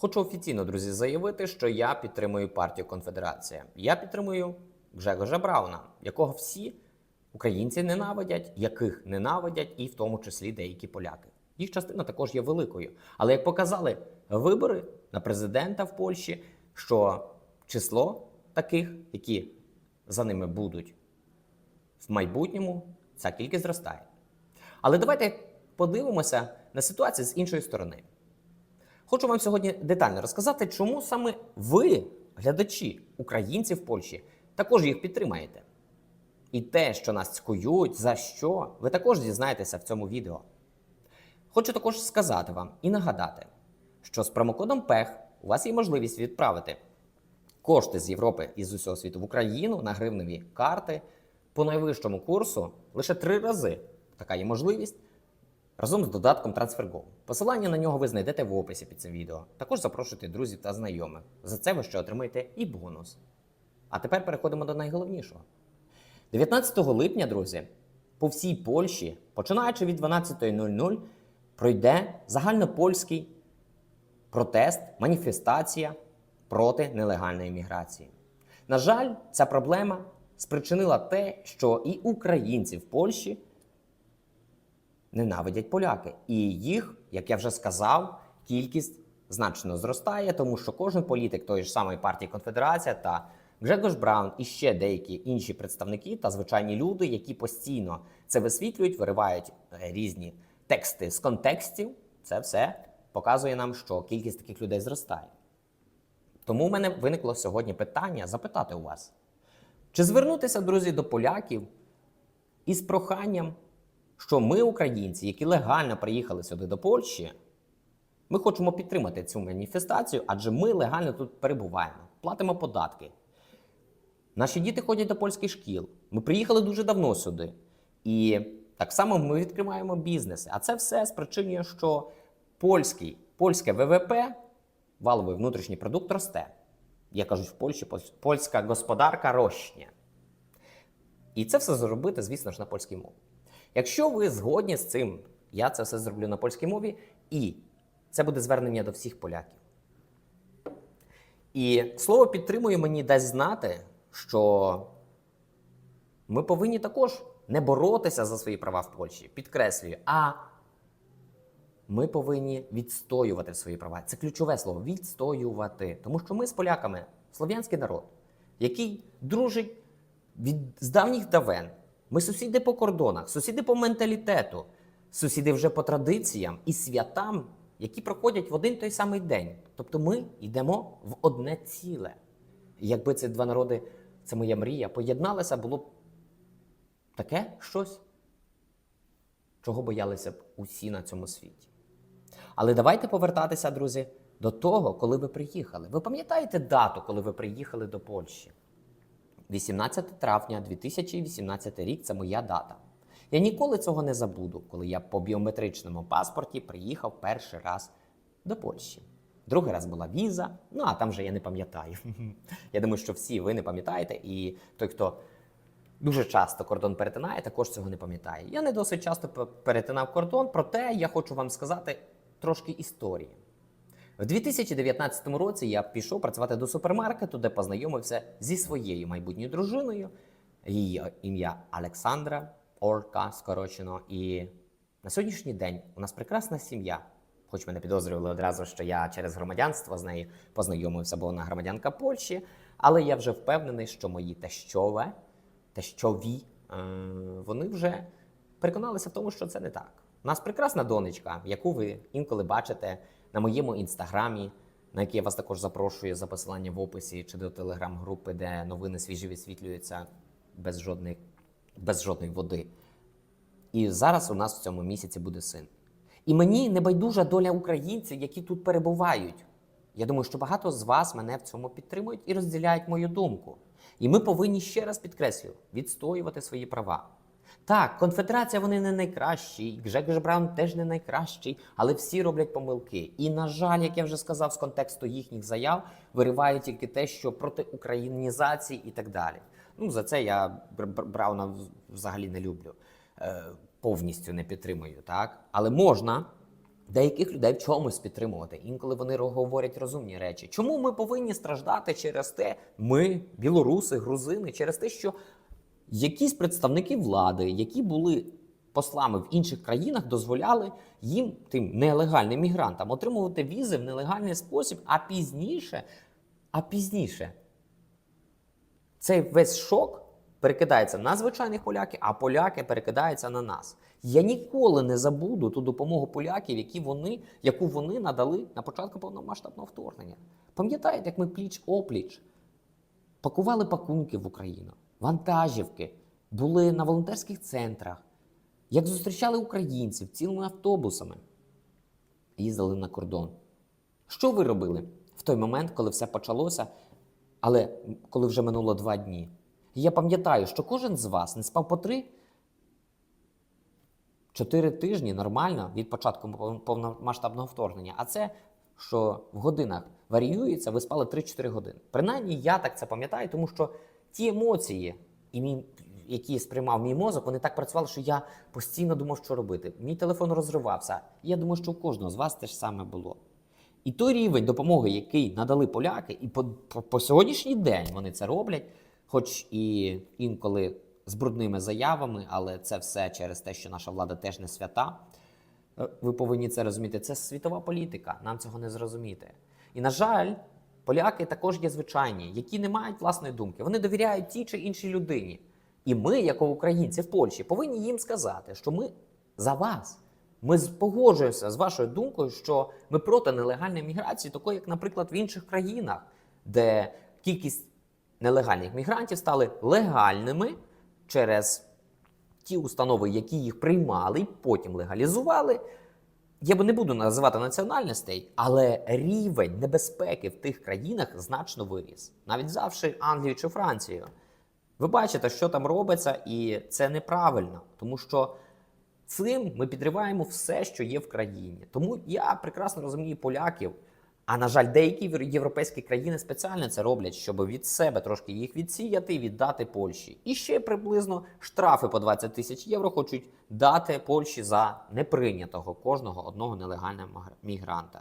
Хочу офіційно, друзі, заявити, що я підтримую партію Конфедерація. Я підтримую Гжегожа Брауна, якого всі українці ненавидять, яких ненавидять, і в тому числі деякі поляки. Їх частина також є великою. Але як показали вибори на президента в Польщі, що число таких, які за ними будуть в майбутньому, ця кількість зростає. Але давайте подивимося на ситуацію з іншої сторони. Хочу вам сьогодні детально розказати, чому саме ви, глядачі, українці в Польщі, також їх підтримаєте. І те, що нас цькують, за що, ви також дізнаєтеся в цьому відео. Хочу також сказати вам і нагадати, що з промокодом ПЕХ у вас є можливість відправити кошти з Європи і з усього світу в Україну на гривневі карти по найвищому курсу лише три рази. Така є можливість разом з додатком TransferGo. Посилання на нього ви знайдете в описі під цим відео. Також запрошуйте друзів та знайомих. За це ви ще отримаєте і бонус. А тепер переходимо до найголовнішого. 19 липня, друзі, по всій Польщі, починаючи від 12.00, пройде загальнопольський протест, маніфестація проти нелегальної міграції. На жаль, ця проблема спричинила те, що і українці в Польщі ненавидять поляки. І їх, як я вже сказав, кількість значно зростає, тому що кожен політик тої ж самої партії Конфедерація та Гжегош Браун і ще деякі інші представники та звичайні люди, які постійно це висвітлюють, виривають е, різні тексти з контекстів. Це все показує нам, що кількість таких людей зростає. Тому в мене виникло сьогодні питання запитати у вас, чи звернутися, друзі, до поляків із проханням, що ми, українці, які легально приїхали сюди до Польщі, ми хочемо підтримати цю маніфестацію, адже ми легально тут перебуваємо, платимо податки. Наші діти ходять до польських шкіл. Ми приїхали дуже давно сюди. І так само ми відкриваємо бізнеси. А це все спричинює, що польський, польське ВВП, валовий внутрішній продукт росте. Як кажуть в Польщі, польська господарка рощня. І це все зробити, звісно ж, на польській мові. Якщо ви згодні з цим, я це все зроблю на польській мові, і це буде звернення до всіх поляків. І слово підтримую мені дасть знати, що ми повинні також не боротися за свої права в Польщі, підкреслюю, а ми повинні відстоювати свої права. Це ключове слово відстоювати. Тому що ми з поляками слов'янський народ, який дружить від з давніх давен. Ми сусіди по кордонах, сусіди по менталітету, сусіди вже по традиціям і святам, які проходять в один той самий день. Тобто ми йдемо в одне ціле. І Якби ці два народи, це моя мрія, поєдналися, було б таке щось, чого боялися б усі на цьому світі. Але давайте повертатися, друзі, до того, коли ви приїхали. Ви пам'ятаєте дату, коли ви приїхали до Польщі? 18 травня 2018 рік це моя дата. Я ніколи цього не забуду, коли я по біометричному паспорті приїхав перший раз до Польщі. Другий раз була віза, ну а там вже я не пам'ятаю. Я думаю, що всі ви не пам'ятаєте, і той, хто дуже часто кордон перетинає, також цього не пам'ятає. Я не досить часто перетинав кордон, проте я хочу вам сказати трошки історії. В 2019 році я пішов працювати до супермаркету, де познайомився зі своєю майбутньою дружиною. Її ім'я Олександра, Орка скорочено. І на сьогоднішній день у нас прекрасна сім'я. Хоч мене підозрювали одразу, що я через громадянство з нею познайомився, бо вона громадянка Польщі. Але я вже впевнений, що мої тещове, тещові, е, вони вже переконалися в тому, що це не так. У нас прекрасна донечка, яку ви інколи бачите на моєму інстаграмі, на який я вас також запрошую за посилання в описі чи до телеграм-групи, де новини свіжі висвітлюються без жодної, без жодної води. І зараз у нас в цьому місяці буде син. І мені не байдужа доля українців, які тут перебувають. Я думаю, що багато з вас мене в цьому підтримують і розділяють мою думку. І ми повинні ще раз підкреслю відстоювати свої права. Так, конфедерація вони не найкращі, Гжегош Браун теж не найкращий, але всі роблять помилки. І, на жаль, як я вже сказав, з контексту їхніх заяв виривають тільки те, що проти українізації і так далі. Ну, за це я Бр- Бр- Брауна взагалі не люблю, е, повністю не підтримую, так? Але можна деяких людей в чомусь підтримувати. Інколи вони говорять розумні речі. Чому ми повинні страждати через те, ми, білоруси, грузини, через те, що якісь представники влади, які були послами в інших країнах, дозволяли їм, тим нелегальним мігрантам, отримувати візи в нелегальний спосіб, а пізніше, а пізніше цей весь шок перекидається на звичайних поляків, а поляки перекидаються на нас. Я ніколи не забуду ту допомогу поляків, які вони, яку вони надали на початку повномасштабного вторгнення. Пам'ятаєте, як ми пліч опліч пакували пакунки в Україну, вантажівки, були на волонтерських центрах, як зустрічали українців цілими автобусами, їздили на кордон. Що ви робили в той момент, коли все почалося, але коли вже минуло два дні? Я пам'ятаю, що кожен з вас не спав по три. Чотири тижні нормально від початку повномасштабного вторгнення. А це, що в годинах варіюється, ви спали 3-4 години. Принаймні, я так це пам'ятаю, тому що ті емоції, і мій, які сприймав мій мозок, вони так працювали, що я постійно думав, що робити. Мій телефон розривався. І я думаю, що у кожного з вас те ж саме було. І той рівень допомоги, який надали поляки, і по, по, по сьогоднішній день вони це роблять, хоч і інколи з брудними заявами, але це все через те, що наша влада теж не свята. Е, Ви повинні це розуміти. Це світова політика, нам цього не зрозуміти. І, на жаль, поляки також є звичайні, які не мають власної думки. Вони довіряють тій чи іншій людині. І ми, як українці в Польщі, повинні їм сказати, що ми за вас. Ми погоджуємося з вашою думкою, що ми проти нелегальної міграції, такої, як, наприклад, в інших країнах, де кількість нелегальних мігрантів стали легальними через ті установи, які їх приймали і потім легалізували. Я би не буду називати національностей, але рівень небезпеки в тих країнах значно виріс, навіть взявши Англію чи Францію. Ви бачите, що там робиться, і це неправильно, тому що цим ми підриваємо все, що є в країні. Тому я прекрасно розумію поляків. А на жаль, деякі європейські країни спеціально це роблять, щоб від себе трошки їх відсіяти віддати Польщі. І ще приблизно штрафи по 20 тисяч євро хочуть дати Польщі за неприйнятого кожного одного нелегального мігранта.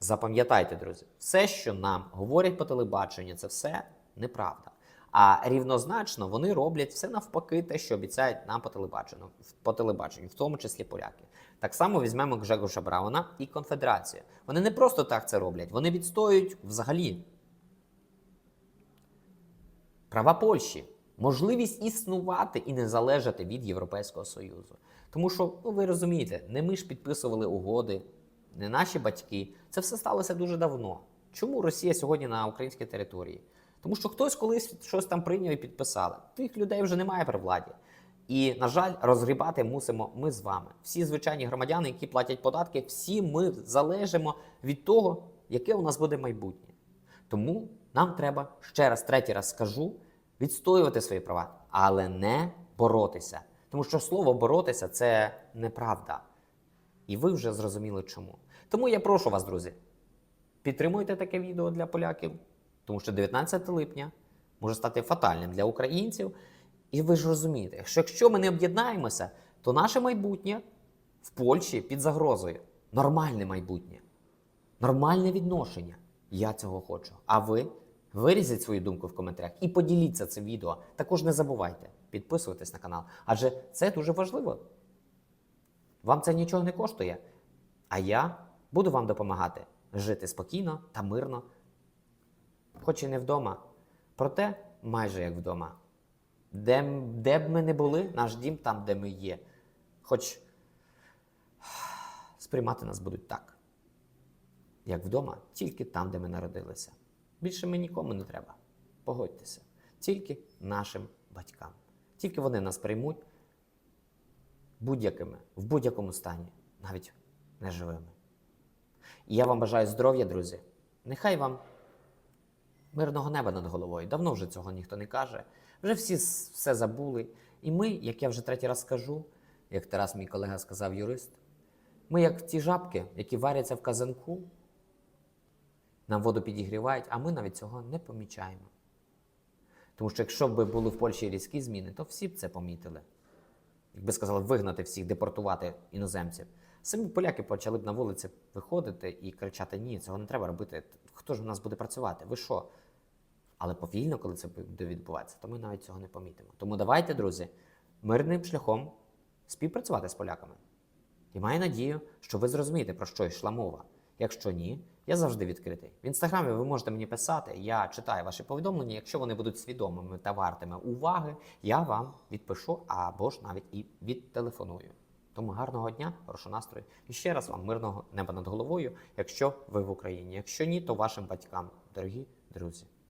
Запам'ятайте, друзі, все, що нам говорять по телебаченню, це все неправда. А рівнозначно вони роблять все навпаки, те, що обіцяють нам по телебаченню, по телебаченню, в тому числі поляки. Так само візьмемо Гжегоша Брауна і Конфедерацію. Вони не просто так це роблять, вони відстоюють взагалі права Польщі, можливість існувати і не залежати від Європейського Союзу. Тому що, ну ви розумієте, не ми ж підписували угоди, не наші батьки. Це все сталося дуже давно. Чому Росія сьогодні на українській території? Тому що хтось колись щось там прийняв і підписали. Тих людей вже немає при владі. І, на жаль, розгрібати мусимо ми з вами. Всі звичайні громадяни, які платять податки, всі ми залежимо від того, яке у нас буде майбутнє. Тому нам треба ще раз, третій раз скажу, відстоювати свої права, але не боротися. Тому що слово боротися це неправда. І ви вже зрозуміли чому. Тому я прошу вас, друзі, підтримуйте таке відео для поляків, тому що 19 липня може стати фатальним для українців. І ви ж розумієте, що якщо ми не об'єднаємося, то наше майбутнє в Польщі під загрозою. Нормальне майбутнє, нормальне відношення. Я цього хочу. А ви вирізіть свою думку в коментарях і поділіться цим відео. Також не забувайте підписуватись на канал, адже це дуже важливо. Вам це нічого не коштує. А я буду вам допомагати жити спокійно та мирно, хоч і не вдома, проте майже як вдома. Де, де б ми не були, наш дім там, де ми є. Хоч сприймати нас будуть так, як вдома, тільки там, де ми народилися. Більше ми нікому не треба. Погодьтеся. Тільки нашим батькам. Тільки вони нас приймуть будь-якими, в будь-якому стані, навіть неживими. І я вам бажаю здоров'я, друзі. Нехай вам мирного неба над головою. Давно вже цього ніхто не каже. Вже всі все забули. І ми, як я вже третій раз скажу, як Тарас, мій колега, сказав юрист, ми як ті жабки, які варяться в казанку, нам воду підігрівають, а ми навіть цього не помічаємо. Тому що якщо б були в Польщі різкі зміни, то всі б це помітили. Якби сказали вигнати всіх, депортувати іноземців. Самі поляки почали б на вулиці виходити і кричати: ні, цього не треба робити. Хто ж у нас буде працювати? Ви що? Але повільно, коли це буде відбуватися, то ми навіть цього не помітимо. Тому давайте, друзі, мирним шляхом співпрацювати з поляками. І маю надію, що ви зрозумієте, про що йшла мова. Якщо ні, я завжди відкритий. В інстаграмі ви можете мені писати, я читаю ваші повідомлення. Якщо вони будуть свідомими та вартими уваги, я вам відпишу або ж навіть і відтелефоную. Тому гарного дня, хорошого настрою. І ще раз вам мирного неба над головою, якщо ви в Україні. Якщо ні, то вашим батькам, дорогі друзі.